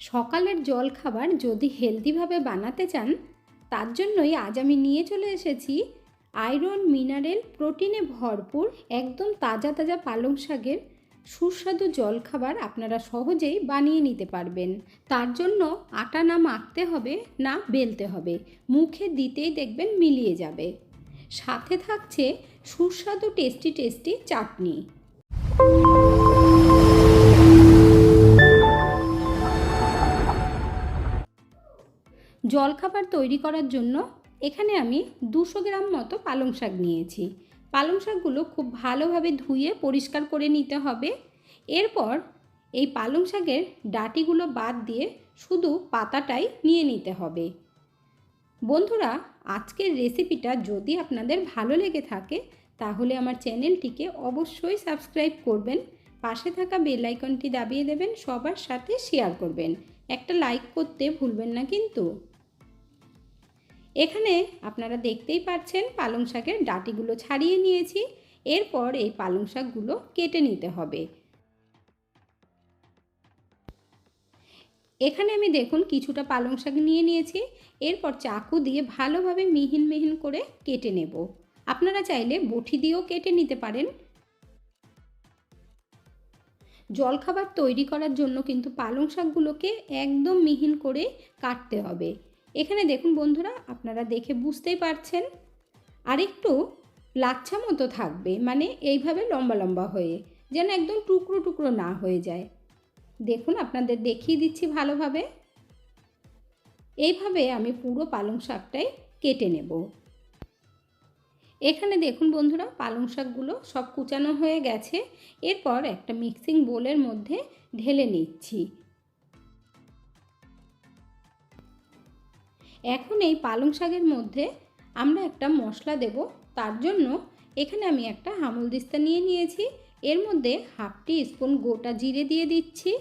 সকালের জল খাবার যদি হেলদিভাবে বানাতে চান, তার জন্যই আজ আমি নিয়ে চলে এসেছি আয়রন মিনারেল প্রোটিনে ভরপুর একদম তাজা তাজা পালং শাকের সুস্বাদু জলখাবার আপনারা সহজেই বানিয়ে নিতে পারবেন। তার জন্য আটা না মাখতে হবে, না বেলতে হবে। মুখে দিতেই দেখবেন মিলিয়ে যাবে। সাথে থাকছে সুস্বাদু টেস্টি টেস্টি চাটনি। জলখাবার তৈরি করার জন্য এখানে আমি দুশো গ্রাম মতো পালং শাক নিয়েছি। পালং শাকগুলো খুব ভালোভাবে ধুয়ে পরিষ্কার করে নিতে হবে। এরপর এই পালং শাকের ডাটিগুলো বাদ দিয়ে শুধু পাতাটাই নিয়ে নিতে হবে। বন্ধুরা, আজকের রেসিপিটা যদি আপনাদের ভালো লেগে থাকে, তাহলে আমার চ্যানেলটিকে অবশ্যই সাবস্ক্রাইব করবেন, পাশে থাকা বেল আইকনটি দাবিয়ে দেবেন, সবার সাথে শেয়ার করবেন। একটা লাইক করতে ভুলবেন না কিন্তু। এখানে আপনারা দেখতেই পাচ্ছেন পালং শাকের ডাটিগুলো ছাড়িয়ে নিয়েছি। এরপর এই পালং শাকগুলো কেটে নিতে হবে। এখানে আমি দেখুন কিছুটা পালং শাক নিয়ে নিয়েছি। এরপর চাকু দিয়ে ভালোভাবে মিহিন মিহিন করে কেটে নেব। আপনারা চাইলে বটি দিয়েও কেটে নিতে পারেন। জলখাবার তৈরি করার জন্য কিন্তু পালং শাকগুলোকে একদম মিহিন করে কাটতে হবে। এখানে দেখুন বন্ধুরা, আপনারা দেখে বুঝতেই পারছেন। আর একটু লাচ্ছা মতো থাকবে মানে এইভাবে লম্বা লম্বা হয়ে, যেন একদম টুকরো টুকরো না হয়ে যায়। দেখুন, আপনাদের দেখিয়ে দিচ্ছি ভালোভাবে। এইভাবে আমি পুরো পালং শাকটাই কেটে নেব। এখানে দেখুন বন্ধুরা, পালং শাকগুলো সব কুচানো হয়ে গেছে। এরপর একটা মিক্সিং বোলের মধ্যে ঢেলে নিচ্ছি। এখন এই পালং শাকের মধ্যে আমরা একটা মশলা দেব। তার জন্য এখানে আমি একটা হামল দিস্তা নিয়ে নিয়েছি। এর মধ্যে হাফ টি স্পুন গোটা জিরে দিয়ে দিচ্ছি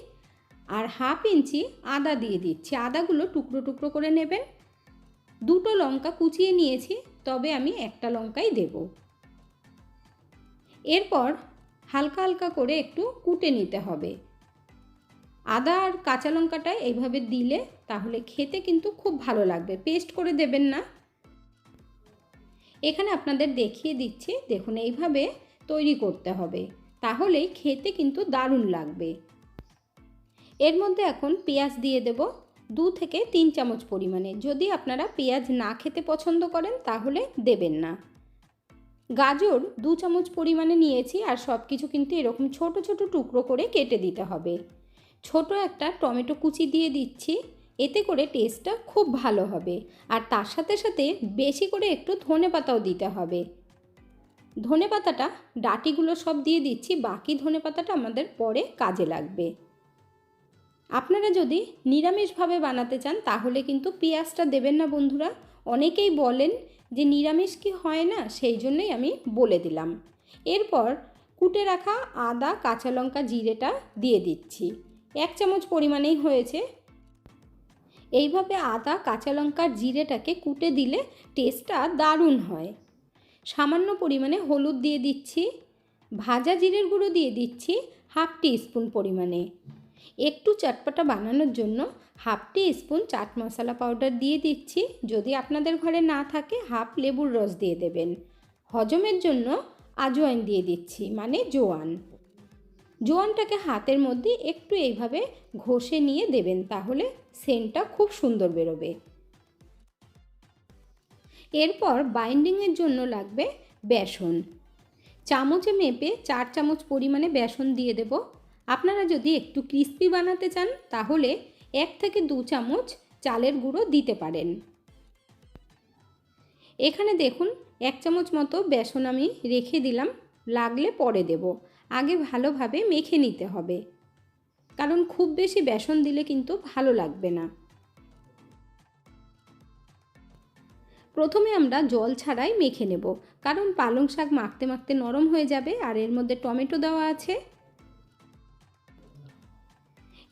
আর হাফ ইঞ্চি আদা দিয়ে দিচ্ছি। আদাগুলো টুকরো টুকরো করে নেবেন। দুটো লঙ্কা কুচিয়ে নিয়েছি, তবে আমি একটা লঙ্কাই দেব। এরপর হালকা হালকা করে একটু কুটে নিতে হবে। আদা আর কাঁচা লঙ্কাটা এইভাবে দিলে তাহলে খেতে কিন্তু খুব ভালো লাগবে। পেস্ট করে দেবেন না। এখানে আপনাদের দেখিয়ে দিচ্ছি, দেখুন এইভাবে তৈরি করতে হবে। তাহলেই খেতে কিন্তু দারুণ লাগবে। এর মধ্যে এখন পেঁয়াজ দিয়ে দেব, দু থেকে তিন চামচ পরিমাণে। যদি আপনারা পেঁয়াজ না খেতে পছন্দ করেন, তাহলে দেবেন না। গাজর দু চামচ পরিমাণে নিয়েছি, আর সব কিছু কিন্তু এরকম ছোট ছোট টুকরো করে কেটে দিতে হবে। ছোট একটা টমেটো কুচি দিয়ে দিচ্ছি, এতে করে টেস্টটা খুব ভালো হবে। আর তার সাথে সাথে বেশি করে একটু ধনে পাতাও দিতে হবে। ধনে পাতাটা, ডাটিগুলো সব দিয়ে দিচ্ছি, বাকি ধনে পাতাটা আমাদের পরে কাজে লাগবে। আপনারা যদি নিরামিষভাবে বানাতে চান, তাহলে কিন্তু পেঁয়াজটা দেবেন না বন্ধুরা। অনেকেই বলেন যে নিরামিষ কি হয় না, সেই জন্যই আমি বলে দিলাম। এরপর কুটে রাখা আদা, কাঁচা লঙ্কা, জিরেটা দিয়ে দিচ্ছি। এক চামচ পরিমাণেই হয়েছে। এইভাবে আদা, কাঁচা লঙ্কার জিরেটাকে কুটে দিলে টেস্টটা দারুণ হয়। সামান্য পরিমাণে হলুদ দিয়ে দিচ্ছি, ভাজা জিরের গুঁড়ো দিয়ে দিচ্ছি হাফ টি স্পুন পরিমাণে। একটু চটপটা বানানোর জন্য half teaspoon chaat masala powder দিয়ে দিচ্ছি। যদি আপনাদের ঘরে না থাকে, হাফ লেবুর রস দিয়ে দেবেন। হজমের জন্য আজওয়াইন দিয়ে দিচ্ছি মানে জোয়ান। জোয়ানটাকে হাতের মধ্যে একটু এইভাবে ঘষে নিয়ে দেবেন, তাহলে সেন্টটা খুব সুন্দর বেরোবে। এরপর বাইন্ডিংয়ের জন্য লাগবে বেসন। চামচে মেপে চার চামচ পরিমাণে বেসন দিয়ে দেব। আপনারা যদি একটু ক্রিস্পি বানাতে চান, তাহলে এক থেকে দু চামচ চালের গুঁড়ো দিতে পারেন। এখানে দেখুন, এক চামচ মতো বেসন আমি রেখে দিলাম, লাগলে পরে দেব। আগে ভালোভাবে মেখে নিতে হবে। কারণ খুব বেশি বেসন দিলে কিন্তু ভালো লাগবে না। প্রথমে আমরা জল ছাড়াই মেখে নেব। কারণ পালং শাক মাখতে মাখতে নরম হয়ে যাবে আর এর মধ্যে টমেটো দেওয়া আছে।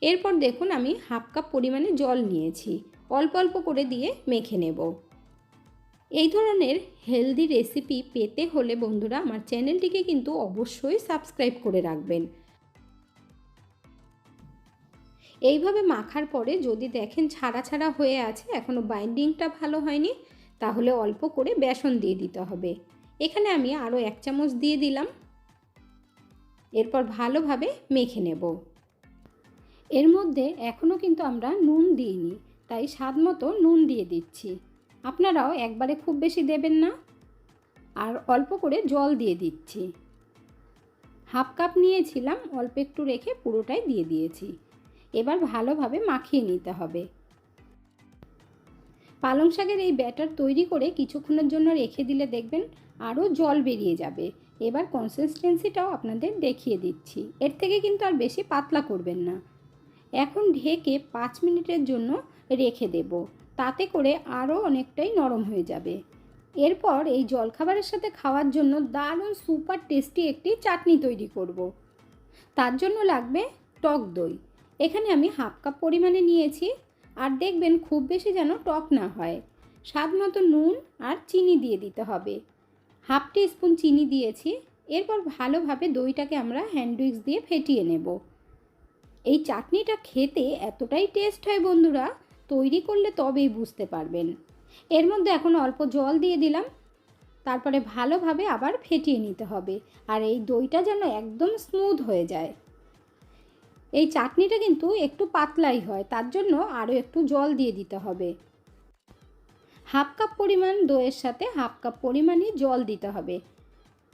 এরপর দেখুন আমি হাফ কাপ পরিমাণে জল নিয়েছি। অল্প অল্প করে দিয়ে মেখে নেব। এই ধরনের হেলদি রেসিপি পেতে হলে বন্ধুরা আমার চ্যানেলটিকে কিন্তু অবশ্যই সাবস্ক্রাইব করে রাখবেন। এইভাবে মাখার পরে যদি দেখেন ছাড়া ছাড়া হয়ে আছে এখনও বাইন্ডিংটা ভালো হয়নি, তাহলে অল্প করে বেসন দিয়ে দিতে হবে। এখানে আমি আরও এক চামচ দিয়ে দিলাম। এরপর ভালোভাবে মেখে নেব। এর মধ্যে এখনও কিন্তু আমরা নুন দিইনি, তাই স্বাদ মতো নুন দিয়ে দিচ্ছি। আপনারাও একবারে খুব বেশি দেবেন না। আর অল্প করে জল দিয়ে দিচ্ছি। হাফ কাপ নিয়েছিলাম, অল্প একটু রেখে পুরোটাই দিয়ে দিয়েছি। এবার ভালোভাবে মাখিয়ে নিতে হবে। পালং শাকের এই ব্যাটার তৈরি করে কিছুক্ষণের জন্য রেখে দিলে দেখবেন আরও জল বেরিয়ে যাবে। এবার কনসিস্টেন্সিটাও আপনাদের দেখিয়ে দিচ্ছি। এর থেকে কিন্তু আর বেশি পাতলা করবেন না। এখন ঢেকে পাঁচ মিনিটের জন্য রেখে দেব। তাতে করে আরও অনেকটাই নরম হয়ে যাবে। এরপর এই জলখাবারের সাথে খাওয়ার জন্য দারুণ সুপার টেস্টি একটি চাটনি তৈরি করব। তার জন্য লাগবে টক দই। এখানে আমি হাফ কাপ পরিমাণে নিয়েছি আর দেখবেন খুব বেশি যেন টক না হয়। স্বাদ মতো নুন আর চিনি দিয়ে দিতে হবে। হাফ টি স্পুন চিনি দিয়েছি। এরপর ভালোভাবে দইটাকে আমরা হ্যান্ডউইক্স দিয়ে ফেটিয়ে নেব। এই চাটনিটা খেতে এতটাই টেস্ট হয় বন্ধুরা তৈরি করলে তবেই বুঝতে পারবেন। এর মধ্যে এখন অল্প জল দিয়ে দিলাম। তারপরে ভালোভাবে আবার ফেটিয়ে নিতে হবে। আর এই দইটা যেন একদম স্মুথ হয়ে যায়। এই চাটনিটা কিন্তু একটু পাতলাই হয়, তার জন্য আরও একটু জল দিয়ে দিতে হবে। হাফ কাপ পরিমাণ দইয়ের সাথে হাফ কাপ পরিমাণই জল দিতে হবে।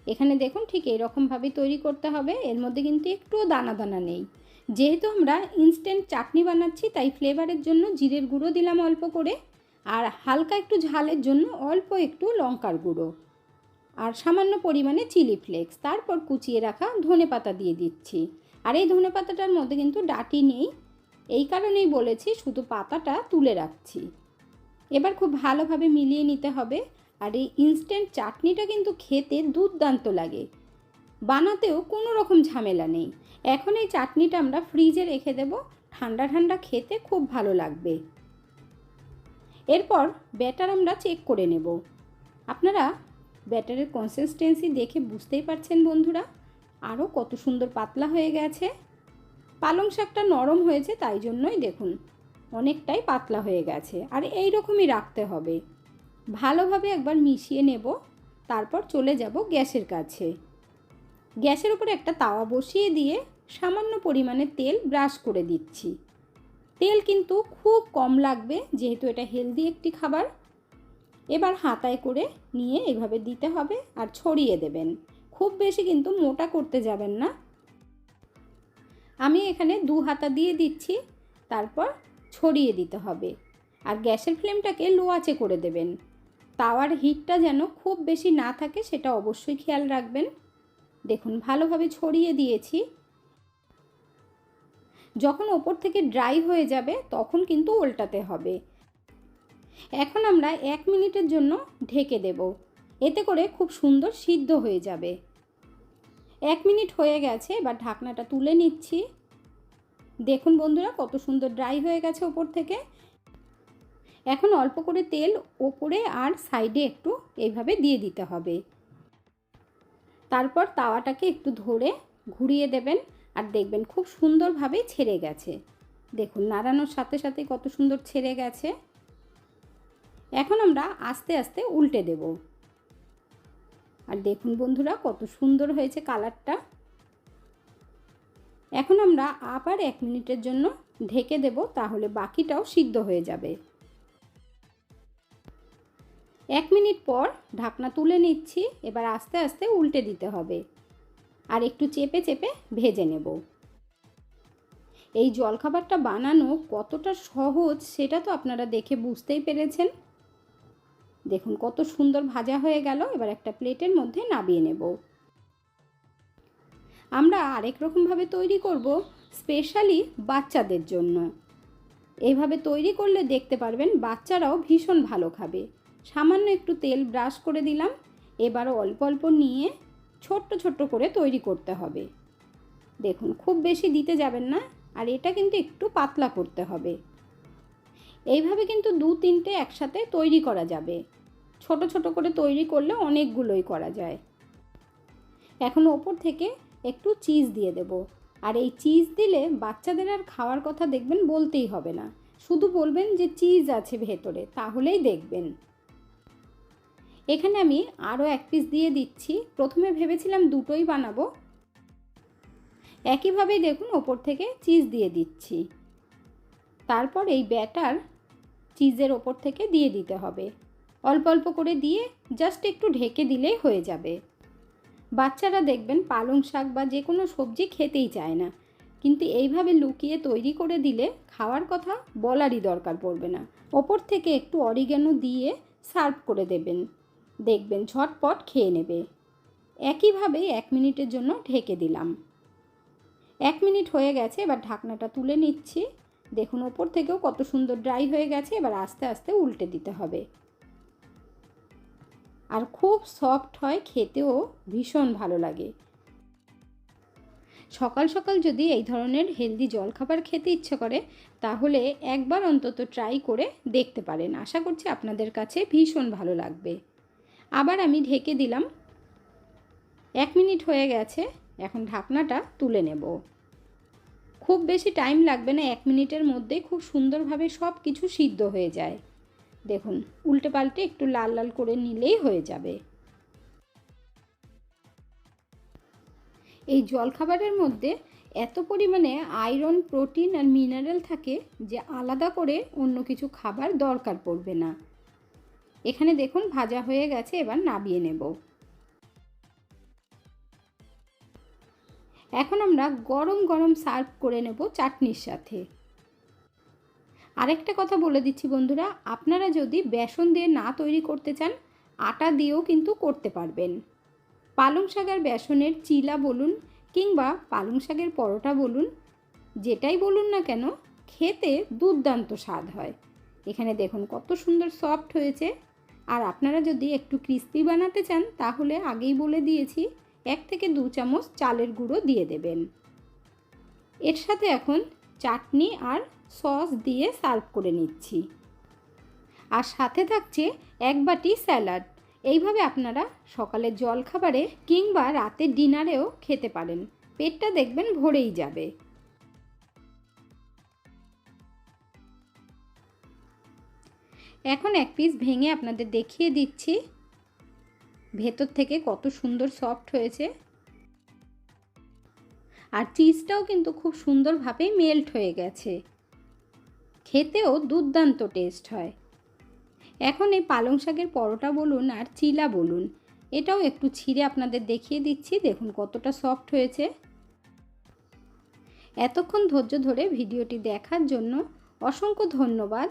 এখানে দেখুন ঠিক এরকমভাবে তৈরি করতে হবে। এর মধ্যে কিন্তু একটুও দানা দানা নেই। যেহেতু আমরা ইনস্ট্যান্ট চাটনি বানাচ্ছি, তাই ফ্লেভারের জন্য জিরের গুঁড়ো দিলাম অল্প করে আর হালকা একটু ঝালের জন্য অল্প একটু লঙ্কার গুঁড়ো আর সামান্য পরিমাণে চিলি ফ্লেক্স তারপর কুচিয়ে রাখা ধনে পাতা দিয়ে দিচ্ছি। আর এই ধনে পাতাটার মধ্যে কিন্তু ডাটি নেই, এই কারণেই বলেছি শুধু পাতাটা তুলে রাখছি। এবার খুব ভালোভাবে মিলিয়ে নিতে হবে। আর এই ইনস্ট্যান্ট চাটনিটা কিন্তু খেতে দুর্দান্ত লাগে। বানাতেও কোনো রকম ঝামেলা নেই। এখন এই চাটনিটা আমরা ফ্রিজে রেখে দেব। ঠান্ডা ঠান্ডা খেতে খুব ভালো লাগবে। এরপর ব্যাটার আমরা চেক করে নেব। আপনারা ব্যাটারের কনসিস্টেন্সি দেখে বুঝতেই পারছেন বন্ধুরা। আরও কত সুন্দর পাতলা হয়ে গেছে। পালং শাকটা নরম হয়েছে, তাই জন্যই দেখুন, অনেকটাই পাতলা হয়ে গেছে। আর এই রকমই রাখতে হবে। ভালোভাবে একবার মিশিয়ে নেব। তারপর চলে যাব গ্যাসের কাছে। গ্যাসের উপরে একটা তাওয়া বসিয়ে দিয়ে সামান্য পরিমাণে তেল ব্রাশ করে দিচ্ছি। তেল কিন্তু খুব কম লাগবে, যেহেতু এটা হেলদি একটি খাবার। এবার হাতায় করে নিয়ে এভাবে দিতে হবে আর ছড়িয়ে দেবেন। খুব বেশি কিন্তু মোটা করতে যাবেন না। আমি এখানে দু হাতা দিয়ে দিচ্ছি, তারপর ছড়িয়ে দিতে হবে। আর গ্যাসের ফ্লেমটাকে লো করে দেবেন। তাওয়ার হিটটা যেন খুব বেশি না থাকে, সেটা অবশ্যই খেয়াল রাখবেন। দেখুন, ভালোভাবে ছড়িয়ে দিয়েছি। যখন ওপর থেকে ড্রাই হয়ে যাবে, তখন কিন্তু উল্টাতে হবে। এখন আমরা এক মিনিটের জন্য ঢেকে দেব। এতে করে খুব সুন্দর সিদ্ধ হয়ে যাবে। এক মিনিট হয়ে গেছে, এবার ঢাকনাটা তুলে নিচ্ছি। দেখুন বন্ধুরা, কত সুন্দর ড্রাই হয়ে গেছে ওপর থেকে। এখন অল্প করে তেল ওপরে আর সাইডে একটু এইভাবে দিয়ে দিতে হবে। তারপর তাওয়াটাকে একটু ধরে ঘুরিয়ে দেবেন আর দেখবেন খুব সুন্দরভাবেই ছেড়ে গেছে। দেখুন, নাড়ানোর সাথে সাথে কত সুন্দর ছেড়ে গেছে। এখন আমরা আস্তে আস্তে উল্টে দেব। আর দেখুন বন্ধুরা, কত সুন্দর হয়েছে কালারটা। এখন আমরা আবার এক মিনিটের জন্য ঢেকে দেব, তাহলে বাকিটাও সিদ্ধ হয়ে যাবে। এক মিনিট পর ঢাকনা তুলে নিচ্ছি, এবার আস্তে আস্তে উল্টে দিতে হবে। আর একটু চেপে চেপে ভেজে নেব। এই জলখাবারটা বানানো কতটা সহজ সেটা তো আপনারা দেখে বুঝতেই পেরেছেন। দেখুন কত সুন্দর ভাজা হয়ে গেল, এবার একটা প্লেটের মধ্যে নাবিয়ে নেব। আমরা আরেক রকমভাবে তৈরি করব, স্পেশালি বাচ্চাদের জন্য। এইভাবে তৈরি করলে দেখতে পারবেন বাচ্চারাও ভীষণ ভালো খাবে। সামান্য একটু তেল ব্রাশ করে দিলাম। এবার অল্প অল্প নিয়ে ছোট্ট ছোট্ট করে তৈরি করতে হবে। দেখুন, খুব বেশি দিতে যাবেন না, আর এটা কিন্তু একটু পাতলা করতে হবে। এইভাবে কিন্তু দু তিনটে একসাথে তৈরি করা যাবে। ছোট ছোট করে তৈরি করলে অনেকগুলোই করা যায়। এখন ওপর থেকে একটু চিজ দিয়ে দেব। আর এই চিজ দিলে বাচ্চাদের আর খাওয়ার কথা দেখবেন বলতেই হবে না। শুধু বলবেন যে চিজ আছে ভেতরে, তাহলেই দেখবেন। এখানে আমি আরও এক পিস দিয়ে দিচ্ছি। প্রথমে ভেবেছিলাম দুটোই বানাবো। একইভাবেই দেখুন, ওপর থেকে চিজ দিয়ে দিচ্ছি। তারপর এই ব্যাটার চিজের ওপর থেকে দিয়ে দিতে হবে। অল্প অল্প করে দিয়ে জাস্ট একটু ঢেকে দিলেই হয়ে যাবে। বাচ্চারা দেখবেন পালং শাক বা যে কোনো সবজি খেতেই চায় না। কিন্তু এইভাবে লুকিয়ে তৈরি করে দিলে খাওয়ার কথা বলারই দরকার পড়বে না। ওপর থেকে একটু অরিগ্যানো দিয়ে সার্ভ করে দেবেন। দেখবেন, ঝটপট খেয়ে নেবে। একইভাবে এক মিনিটের জন্য ঢেকে দিলাম। এক মিনিট হয়ে গেছে, এবার ঢাকনাটা তুলে নিচ্ছি। দেখুন, ওপর থেকেও কত সুন্দর ড্রাই হয়ে গেছে, এবার আস্তে আস্তে উল্টে দিতে হবে। আর খুব সফট হয়, খেতেও ভীষণ ভালো লাগে। সকাল সকাল যদি এই ধরনের হেলদি জলখাবার খেতে ইচ্ছে করে, তাহলে একবার অন্তত ট্রাই করে দেখতে পারেন। আশা করছি আপনাদের কাছে ভীষণ ভালো লাগবে। আবার আমি ঢেকে দিলাম। এক মিনিট হয়ে গেছে, এখন ঢাকনাটা তুলে নেব। খুব বেশি টাইম লাগবে না, এক মিনিটের মধ্যেই খুব সুন্দরভাবে সব কিছু সিদ্ধ হয়ে যায়। দেখুন উল্টে পাল্টে একটু লাল লাল করে নিলেই হয়ে যাবে। এই জলখাবারের মধ্যে এত পরিমাণে আয়রন, প্রোটিন আর মিনারেল থাকে যে আলাদা করে অন্য কিছু খাবার দরকার পড়বে না। এখানে দেখুন ভাজা হয়ে গেছে, এবার নাবিয়ে নেব। এখন আমরা গরম গরম সার্ভ করে নেব চাটনির সাথে। আরেকটা কথা বলে দিচ্ছি বন্ধুরা, আপনারা যদি বেসন দিয়ে না তৈরি করতে চান, আটা দিয়েও কিন্তু করতে পারবেন। পালং শাক আর বেসনের চিলা বলুন কিংবা পালং শাকের পরোটা বলুন, যেটাই বলুন না কেন, খেতে দুর্দান্ত স্বাদ হয়। এখানে দেখুন কত সুন্দর সফট হয়েছে। আর আপনারা যদি একটু ক্রিস্পি বানাতে চান, তাহলে আগেই বলে দিয়েছি, এক থেকে দু চামচ চালের গুঁড়ো দিয়ে দেবেন। এর সাথে এখন চাটনি আর সস দিয়ে সার্ভ করে নিচ্ছি। আর সাথে থাকছে এক বাটি স্যালাড। এইভাবে আপনারা সকালের জলখাবারে কিংবা রাতের ডিনারেও খেতে পারেন। পেটটা দেখবেন ভরেই যাবে। এখন এক পিস ভেঙে আপনাদের দেখিয়ে দিচ্ছি। ভেতর থেকে কত সুন্দর সফট হয়েছে। আর চিজটাও কিন্তু খুব সুন্দরভাবে মেল্ট হয়ে গেছে। খেতেও দুর্দান্ত টেস্ট হয়। এখন এই পালং শাকের পরোটা বলুন আর চিলা বলুন, এটাও একটু ছিঁড়ে আপনাদের দেখিয়ে দিচ্ছি, দেখুন কতটা সফট হয়েছে। এতক্ষণ ধৈর্য ধরে ভিডিওটি দেখার জন্য অসংখ্য ধন্যবাদ।